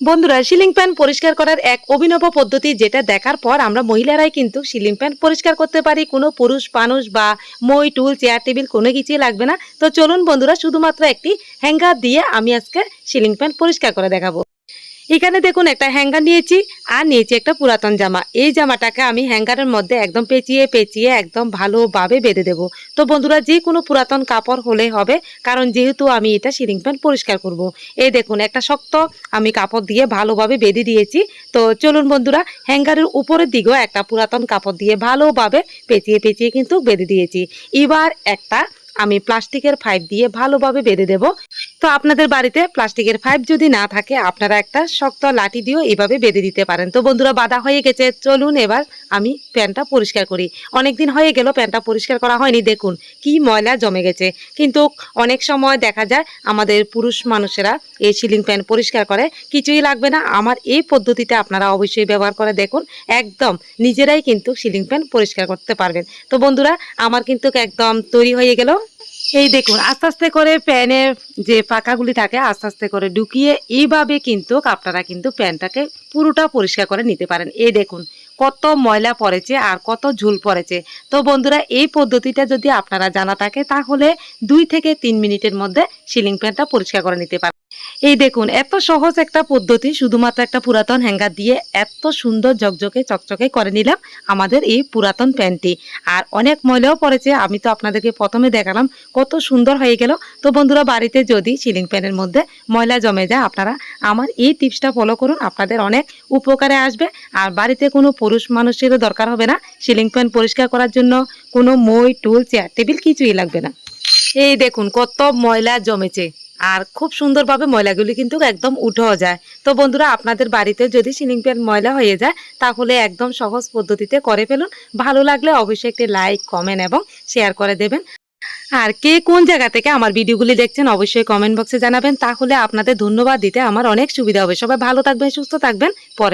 বন্ধুরা ceiling pan পরিষ্কার করার এক অভিনব পদ্ধতি যেটা দেখার পর আমরা মহিলারাই কিন্তু সিলিং প্যান পরিষ্কার করতে পারি। কোনো পুরুষ, মানুষ বা মই, টুল চেয়ার টেবিল কোনো কিছুই লাগবে না। তো চলুন বন্ধুরা, শুধুমাত্র একটি হ্যাঙ্গার দিয়ে আমি আজকে সিলিং প্যান পরিষ্কার করে দেখাবো। এখানে দেখুন একটা হ্যাঙ্গার নিয়েছি আর নিয়েছি একটা পুরাতন জামা। এই জামাটাকে আমি হ্যাঙ্গারের মধ্যে একদম পেঁচিয়ে পেঁচিয়ে একদম ভালোভাবে বেঁধে দেবো। তো বন্ধুরা, যে কোনো পুরাতন কাপড় হলে হবে, কারণ যেহেতু আমি এটা সিলিং ফ্যান পরিষ্কার করব। এই দেখুন, একটা শক্ত আমি কাপড় দিয়ে ভালোভাবে বেঁধে দিয়েছি। তো চলুন বন্ধুরা, হ্যাঙ্গারের উপরের দিকেও একটা পুরাতন কাপড় দিয়ে ভালোভাবে পেঁচিয়ে পেঁচিয়ে কিন্তু বেঁধে দিয়েছি। এবার একটা আমি প্লাস্টিকের পাইপ দিয়ে ভালোভাবে বেঁধে দেব। তো আপনাদের বাড়িতে প্লাস্টিকের পাইপ যদি না থাকে, আপনারা একটা শক্ত লাঠি দিয়েও এইভাবে বেঁধে দিতে পারেন। তো বন্ধুরা, বাধা হয়ে গেছে। চলুন এবার আমি প্যানটা পরিষ্কার করি। অনেক দিন হয়ে গেল প্যানটা পরিষ্কার করা হয়নি, দেখুন কি ময়লা জমে গেছে। কিন্তু অনেক সময় দেখা যায় আমাদের পুরুষ মানুষেরা এই সিলিং ফ্যান পরিষ্কার করে, কিছুই লাগবে না। আমার এই পদ্ধতিতে আপনারা অবশ্যই ব্যবহার করে দেখুন। একদম নিজেরাই কিন্তু সিলিং ফ্যান পরিষ্কার করতে পারবেন। তো বন্ধুরা, আমার কিন্তু একদম তৈরি হয়ে গেল। এই দেখুন, আস্তে আস্তে করে প্যানের যে পাকাগুলি থাকে, আস্তে আস্তে করে ঢুকিয়ে এইভাবে কিন্তু আপনারা কিন্তু প্যানটাকে পুরোটা পরিষ্কার করে নিতে পারেন। এই দেখুন, কত ময়লা পড়েছে আর কত ঝুল পড়েছে। তো বন্ধুরা, এই পদ্ধতিটা যদি আপনারা জানা থাকে, তাহলে দুই থেকে তিন মিনিটের মধ্যে সিলিং প্যানটা পরিষ্কার করে নিতে পারেন এই দেখুন, এত সহজ একটা পদ্ধতি, শুধুমাত্র একটা পুরাতন হ্যাঙ্গার দিয়ে এত সুন্দর ঝকঝকে, চকচকে করে নিলাম আমাদের এই পুরাতন প্যান্টটি। আর অনেক ময়লাও পড়েছে, আমি তো আপনাদেরকে প্রথমে দেখালাম কত সুন্দর হয়ে গেল। তো বন্ধুরা, বাড়িতে যদি সিলিং ফ্যানের মধ্যে ময়লা জমে যায়, আপনারা আমার এই টিপসটা ফলো করুন, আপনাদের অনেক উপকারে আসবে। আর বাড়িতে কোনো পুরুষ মানুষেরও দরকার হবে না সিলিং ফ্যান পরিষ্কার করার জন্য, কোনো মই, টুল চেয়ার টেবিল কিছুই লাগবে না। এই দেখুন, কত ময়লা জমেছে। আর খুব সুন্দরভাবে ময়লাগুলি কিন্তু একদম উঠেও যায়। তো বন্ধুরা, আপনাদের বাড়িতে যদি সিলিং ফ্যান ময়লা হয়ে যায়, তাহলে একদম সহজ পদ্ধতিতে করে ফেলুন। ভালো লাগলে অবশ্যই একটি লাইক, কমেন্ট এবং শেয়ার করে দেবেন। আর কে কোন জায়গা থেকে আমার ভিডিওগুলি দেখছেন, অবশ্যই কমেন্ট বক্সে জানাবেন। তাহলে আপনাদের ধন্যবাদ দিতে আমার অনেক সুবিধা হবে। সবাই ভালো থাকবেন, সুস্থ থাকবেন। পরে